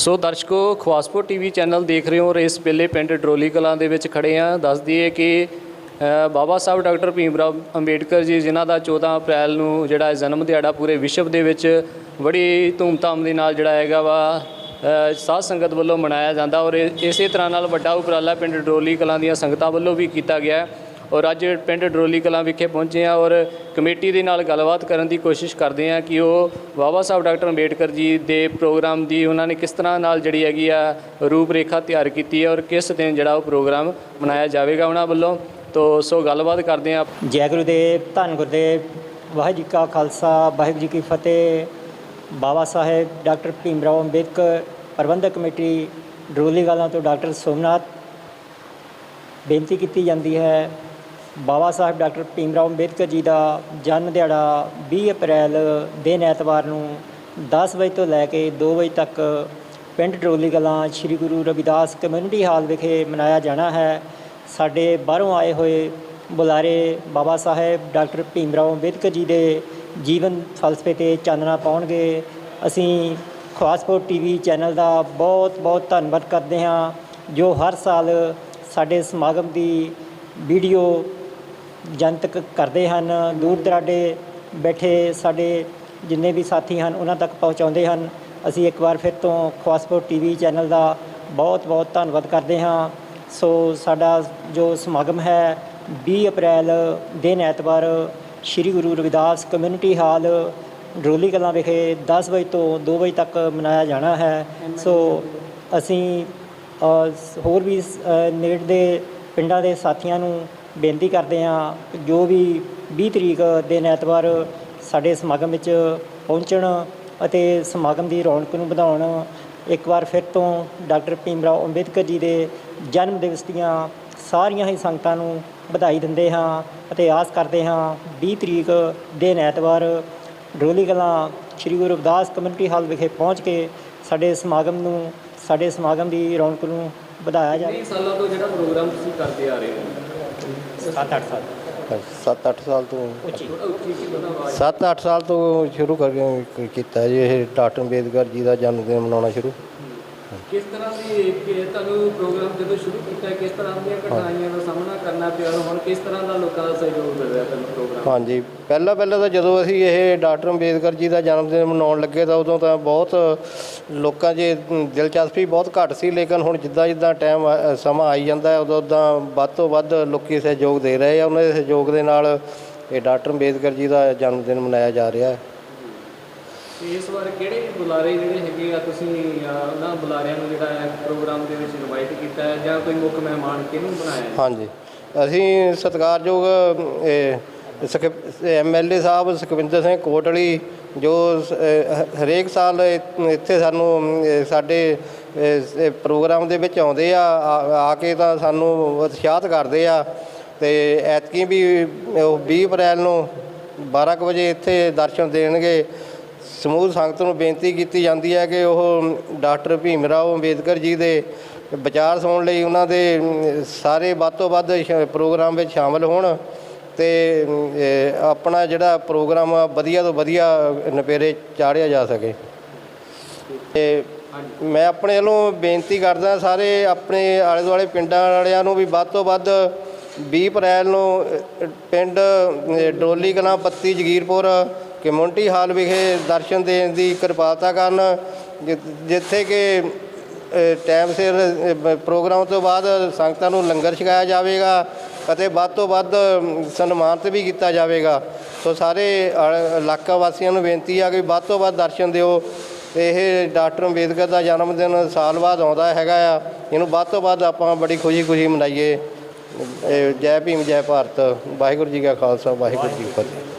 ਸੋ ਦਰਸ਼ਕੋ Khawaspur TV channel ਦੇਖ ਰਹੇ ਹੋ ਔਰ ਇਸ ਵੇਲੇ ਪਿੰਡ ਡਰੋਲੀ ਕਲਾਂ ਦੇ ਵਿੱਚ ਖੜੇ ਆ ਦੱਸ ਦਈਏ ਕਿ ਬਾਬਾ ਸਾਹਿਬ ਡਾਕਟਰ ਭੀਮ ਭੀਮਰਾਵ ਅੰਬੇਡਕਰ ਜੀ ਜਿਨ੍ਹਾਂ ਦਾ 14 ਅਪ੍ਰੈਲ ਨੂੰ ਜਿਹੜਾ ਜਨਮ ਦਿਹਾੜਾ ਪੂਰੇ ਵਿਸ਼ਵ ਦੇ ਵਿੱਚ ਬੜੀ ਧੂਮਧਾਮ ਦੇ ਨਾਲ ਜਿਹੜਾ ਹੈਗਾ ਵਾ ਅ, ਸਾਧ ਸੰਗਤ ਵੱਲੋਂ ਮਨਾਇਆ ਜਾਂਦਾ ਔਰ ਇਹ- ਇਸੇ ਤਰ੍ਹਾਂ ਨਾਲ ਵੱਡਾ ਉਪਰਾਲਾ ਪਿੰਡ ਡਰੋਲੀ ਕਲਾਂ ਦੀਆਂ ਸੰਗਤਾਂ ਵੱਲੋਂ ਵੀ ਕੀਤਾ ਗਿਆ। ਔਰ ਅੱਜ ਪਿੰਡ ਡਰੋਲੀ ਕਲਾਂ ਵਿਖੇ ਪਹੁੰਚੇ ਆ ਔਰ ਕਮੇਟੀ ਦੇ ਨਾਲ ਗੱਲਬਾਤ ਕਰਨ ਦੀ ਕੋਸ਼ਿਸ਼ ਕਰਦੇ ਆ ਕਿ ਉਹ ਬਾਬਾ ਸਾਹਿਬ ਡਾਕਟਰ ਅੰਬੇਡਕਰ ਜੀ ਦੇ ਪ੍ਰੋਗਰਾਮ ਦੀ ਉਹਨਾਂ ਨੇ ਕਿਸ ਤਰ੍ਹਾਂ ਨਾਲ ਜਿਹੜੀ ਹੈਗੀ ਆ ਰੂਪ ਰੇਖਾ ਤਿਆਰ ਕੀਤੀ ਹੈ ਔਰ ਕਿਸ ਦਿਨ ਜਿਹੜਾ ਉਹ ਪ੍ਰੋਗਰਾਮ ਮਨਾਇਆ ਜਾਵੇਗਾ ਉਹਨਾਂ ਵੱਲੋਂ। ਤੋ ਸੋ ਗੱਲਬਾਤ ਕਰਦੇ ਆ ਜੈ ਗੁਰੂਦੇਵ, ਧੰਨ ਗੁਰਦੇਵ, ਵਾਹਿਗੁਰੂ ਜੀ ਕਾ ਖਾਲਸਾ, ਵਾਹਿਗੁਰੂ ਜੀ ਕੀ ਫਤਿਹ। ਬਾਬਾ ਸਾਹਿਬ, ਡਾਕਟਰ ਭੀਮ ਰਾਓ ਅੰਬੇਦਕਰ ਪ੍ਰਬੰਧਕ ਕਮੇਟੀ ਡਰੋਲੀ ਗਾਲਾਂ ਤੋਂ ਡਾਕਟਰ ਸੋਮਨਾਥ। ਬੇਨਤੀ ਕੀਤੀ ਜਾਂਦੀ ਹੈ ਬਾਬਾ ਸਾਹਿਬ ਡਾਕਟਰ ਭੀਮ ਰਾਓ ਅੰਬੇਦਕਰ ਜੀ ਦਾ ਜਨਮ ਦਿਹਾੜਾ 20 ਅਪ੍ਰੈਲ ਦਿਨ ਐਤਵਾਰ ਨੂੰ 10 ਵਜੇ ਤੋਂ ਲੈ ਕੇ 2 ਵਜੇ ਤੱਕ ਪਿੰਡ ਟਰੋਲੀ ਕਲਾਂ ਸ੍ਰੀ ਗੁਰੂ ਰਵਿਦਾਸ ਕਮਿਊਨਿਟੀ ਹਾਲ ਵਿਖੇ ਮਨਾਇਆ ਜਾਣਾ ਹੈ। ਸਾਡੇ ਬਾਹਰੋਂ ਆਏ ਹੋਏ ਬੁਲਾਰੇ ਬਾਬਾ ਸਾਹਿਬ, ਡਾਕਟਰ ਭੀਮ ਰਾਓ ਅੰਬੇਦਕਰ ਜੀ ਦੇ ਜੀਵਨ ਫਲਸਫੇ ਤੇ ਚਾਨਣਾ ਪਾਉਣਗੇ। ਅਸੀਂ ਖਵਾਸਪੁਰ ਟੀਵੀ ਚੈਨਲ ਦਾ ਬਹੁਤ ਬਹੁਤ ਧੰਨਵਾਦ ਕਰਦੇ ਹਾਂ, ਜੋ ਹਰ ਸਾਲ ਸਾਡੇ ਸਮਾਗਮ ਦੀ ਵੀਡੀਓ ਜਨਤਕ ਕਰਦੇ ਹਨ ਦੂਰ ਦਰਾਡੇ ਬੈਠੇ ਸਾਡੇ ਜਿੰਨੇ ਵੀ ਸਾਥੀ ਹਨ, ਉਹਨਾਂ ਤੱਕ ਪਹੁੰਚਾਉਂਦੇ ਹਨ। ਅਸੀਂ ਇੱਕ ਵਾਰ ਫਿਰ ਤੋਂ ਖਵਾਸਪੁਰ ਟੀਵੀ ਚੈਨਲ ਦਾ ਬਹੁਤ ਬਹੁਤ ਧੰਨਵਾਦ ਕਰਦੇ ਹਾਂ। ਸੋ ਸਾਡਾ ਜੋ ਸਮਾਗਮ ਹੈ 20 ਅਪ੍ਰੈਲ ਦਿਨ ਐਤਵਾਰ, ਸ੍ਰੀ ਗੁਰੂ ਰਵਿਦਾਸ ਕਮਿਊਨਿਟੀ ਹਾਲ ਡਰੋਲੀ ਕਲਾਂ ਵਿਖੇ 10 ਵਜੇ ਤੋਂ 2 ਵਜੇ ਤੱਕ ਮਨਾਇਆ ਜਾਣਾ ਹੈ। ਸੋ ਅਸੀਂ ਹੋਰ ਵੀ ਸ- ਨੇੜੇ ਦੇ ਪਿੰਡਾਂ ਦੇ ਸਾਥੀਆਂ ਨੂੰ ਬੇਨਤੀ ਕਰਦੇ ਹਾਂ ਜੋ ਵੀ 20 ਤਰੀਕ ਦਿਨ ਐਤਵਾਰ ਸਾਡੇ ਸਮਾਗਮ ਵਿੱਚ ਪਹੁੰਚਣ ਅਤੇ ਸਮਾਗਮ ਦੀ ਰੌਣਕ ਨੂੰ ਵਧਾਉਣ, ਇੱਕ ਵਾਰ ਫਿਰ ਤੋਂ ਡਾਕਟਰ ਭੀਮਰਾਓ ਅੰਬੇਦਕਰ ਜੀ ਦੇ ਜਨਮ ਦਿਵਸ ਦੀਆਂ ਸਾਰੀਆਂ ਹੀ ਸੰਗਤਾਂ ਨੂੰ ਵਧਾਈ ਦਿੰਦੇ ਹਾਂ ਅਤੇ ਆਸ ਕਰਦੇ ਹਾਂ 20 ਤਰੀਕ ਦਿਨ ਐਤਵਾਰ ਡੋਲੀ ਕਲਾਂ ਸ੍ਰੀ ਗੁਰੂ ਰਵਿਦਾਸ ਕਮਿਊਨਿਟੀ ਹਾਲ ਵਿਖੇ ਪਹੁੰਚ ਕੇ ਸਾਡੇ ਸਮਾਗਮ ਨੂੰ, ਸਾਡੇ ਸਮਾਗਮ ਦੀ ਰੌਣਕ ਨੂੰ ਵਧਾਇਆ ਜਾਵੇ। ਸਾਲਾਂ ਤੋਂ ਜਿਹੜਾ ਪ੍ਰੋਗਰਾਮ ਤੁਸੀਂ ਕਰਦੇ ਆ ਰਹੇ ਹੋ? 7-8 ਸਾਲ। 7-8 ਸਾਲ ਤੋਂ ਉੱਚੀ। 7-8 ਸਾਲ ਤੋਂ ਸ਼ੁਰੂ ਕਰ ਕੀਤਾ ਜੀ ਇਹ ਡਾਕਟਰ ਅੰਬੇਦਕਰ ਜੀ ਦਾ ਜਨਮ ਦਿਨ ਮਨਾਉਣਾ ਸ਼ੁਰੂ। ਕਿਸ ਤਰ੍ਹਾਂ ਦੀ ਕਿ ਤੁਹਾਨੂੰ ਪ੍ਰੋਗਰਾਮ ਜਦੋਂ ਸ਼ੁਰੂ ਕੀਤਾ ਕਿਸ ਤਰ੍ਹਾਂ ਦੀਆਂ ਕਠਿਨਾਈਆਂ ਦਾ ਸਾਹਮਣਾ ਕਰਨਾ ਪਿਆ ਹੁਣ ਕਿਸ ਤਰ੍ਹਾਂ ਦਾ ਲੋਕਾਂ ਦਾ ਸਹਿਯੋਗ ਮਿਲ ਹਾਂਜੀ। ਪਹਿਲਾਂ ਪਹਿਲਾਂ ਤਾਂ ਜਦੋਂ ਅਸੀਂ ਇਹ ਡਾਕਟਰ ਅੰਬੇਦਕਰ ਜੀ ਦਾ ਜਨਮ ਦਿਨ ਮਨਾਉਣ ਲੱਗੇ ਤਾਂ ਉਦੋਂ ਤਾਂ ਬਹੁਤ ਲੋਕਾਂ 'ਚ ਦਿਲਚਸਪੀ ਬਹੁਤ ਘੱਟ ਸੀ ਲੇਕਿਨ ਹੁਣ ਜਿੱਦਾਂ ਜਿੱਦਾਂ ਟਾਈਮ ਸਮਾਂ ਆਈ ਜਾਂਦਾ ਹੈ ਉਦੋਂ ਉਦਾਂ ਵੱਧ ਤੋਂ ਵੱਧ ਲੋਕੀ ਸਹਿਯੋਗ ਦੇ ਰਹੇ ਆ। ਉਹਨਾਂ ਦੇ ਸਹਿਯੋਗ ਦੇ ਨਾਲ ਇਹ ਡਾਕਟਰ ਅੰਬੇਦਕਰ ਜੀ ਦਾ ਜਨਮ ਦਿਨ ਮਨਾਇਆ ਜਾ ਰਿਹਾ ਹੈ। ਇਸ ਵਾਰ ਕਿਹੜੇ ਬੁਲਾਰੇ ਜਿਹੜੇ ਹੈਗੇ ਆ ਤੁਸੀਂ ਉਹਨਾਂ ਬੁਲਾਰਿਆਂ ਨੂੰ ਜਿਹੜਾ ਹੈ ਪ੍ਰੋਗਰਾਮ ਦੇ ਵਿੱਚ ਇਨਵਾਈਟ ਕੀਤਾ ਹੈ ਜਾਂ ਕੋਈ ਮੁੱਖ ਮਹਿਮਾਨ ਕਿਹਨੂੰ ਬਣਾਇਆ ਹੈ? ਹਾਂਜੀ। ਅਸੀਂ ਸਤਿਕਾਰਯੋਗ ਐਮਐਲਏ ਸਾਹਿਬ ਸੁਖਵਿੰਦਰ ਸਿੰਘ ਕੋਟਲੀ, ਜੋ ਹ- ਹਰੇਕ ਸਾਲ ਇੱਥੇ ਸਾਨੂੰ ਸਾਡੇ ਪ੍ਰੋਗਰਾਮ ਦੇ ਵਿੱਚ ਆਉਂਦੇ ਆ ਆ ਆ ਕੇ ਤਾਂ ਸਾਨੂੰ ਉਤਸ਼ਾਹਤ ਕਰਦੇ ਆ। ਤੇ ਐਤਕੀ ਵੀ ਉਹ 20 ਅਪ੍ਰੈਲ ਨੂੰ 12 ਕੁ ਵਜੇ ਇੱਥੇ ਦਰਸ਼ਨ ਦੇਣਗੇ। ਸਮੂਹ ਸੰਗਤ ਨੂੰ ਬੇਨਤੀ ਕੀਤੀ ਜਾਂਦੀ ਹੈ ਕਿ ਉਹ ਡਾਕਟਰ ਭੀਮ ਰਾਓ ਅੰਬੇਦਕਰ ਜੀ ਦੇ ਵਿਚਾਰ ਸੁਣਨ ਲਈ ਉਹਨਾਂ ਦੇ ਸਾਰੇ ਵੱਧ ਤੋਂ ਵੱਧ ਸ਼- ਪ੍ਰੋਗਰਾਮ ਵਿੱਚ ਸ਼ਾਮਲ ਹੋਣ। ਤੇ ਆਪਣਾ ਜਿਹੜਾ ਪ੍ਰੋਗਰਾਮ ਆ, ਵਧੀਆ ਤੋਂ ਵਧੀਆ ਨਪੇਰੇ ਚਾੜਿਆ ਜਾ ਸਕੇ। ਤੇ ਮੈਂ ਆਪਣੇ ਵੱਲੋਂ ਬੇਨਤੀ ਕਰਦਾ ਸਾਰੇ ਆਪਣੇ ਆਲੇ ਦੁਆਲੇ ਪਿੰਡਾਂ ਵਾਲਿਆਂ ਨੂੰ ਵੀ ਵੱਧ ਤੋਂ ਵੱਧ 20 ਅਪ੍ਰੈਲ ਨੂੰ ਪਿੰਡ ਡੋਲੀ ਕਲਾਂ ਪੱਤੀ ਜਗੀਰਪੁਰ ਕਮਿਊਨਿਟੀ ਹਾਲ ਵਿਖੇ ਦਰਸ਼ਨ ਦੇਣ ਦੀ ਕਿਰਪਾਲਤਾ ਕਰਨ ਜਿੱਥੇ ਕਿ ਟਾਈਮ ਸਿਰ ਪ੍ਰੋਗਰਾਮ ਤੋਂ ਬਾਅਦ ਸੰਗਤਾਂ ਨੂੰ ਲੰਗਰ ਛਕਾਇਆ ਜਾਵੇਗਾ। ਅਤੇ ਵੱਧ ਤੋਂ ਵੱਧ ਸਨਮਾਨਿਤ ਵੀ ਕੀਤਾ ਜਾਵੇਗਾ। ਸੋ ਸਾਰੇ ਇਲਾਕਾ ਵਾਸੀਆਂ ਨੂੰ ਬੇਨਤੀ ਆ ਕਿ ਵੱਧ ਤੋਂ ਵੱਧ ਦਰਸ਼ਨ ਦਿਓ। ਇਹ ਡਾਕਟਰ ਅੰਬੇਦਕਰ ਦਾ ਜਨਮ ਦਿਨ ਸਾਲ ਬਾਅਦ ਆਉਂਦਾ ਹੈਗਾ ਆ। ਇਹਨੂੰ ਵੱਧ ਤੋਂ ਵੱਧ ਆਪਾਂ ਬੜੀ ਖੁਸ਼ੀ ਖੁਸ਼ੀ ਮਨਾਈਏ ਜੈ ਭੀਮ, ਜੈ ਭਾਰਤ। ਵਾਹਿਗੁਰੂ ਜੀ ਕਾ ਖਾਲਸਾ, ਵਾਹਿਗੁਰੂ ਜੀ ਕੀ ਫਤਿਹ।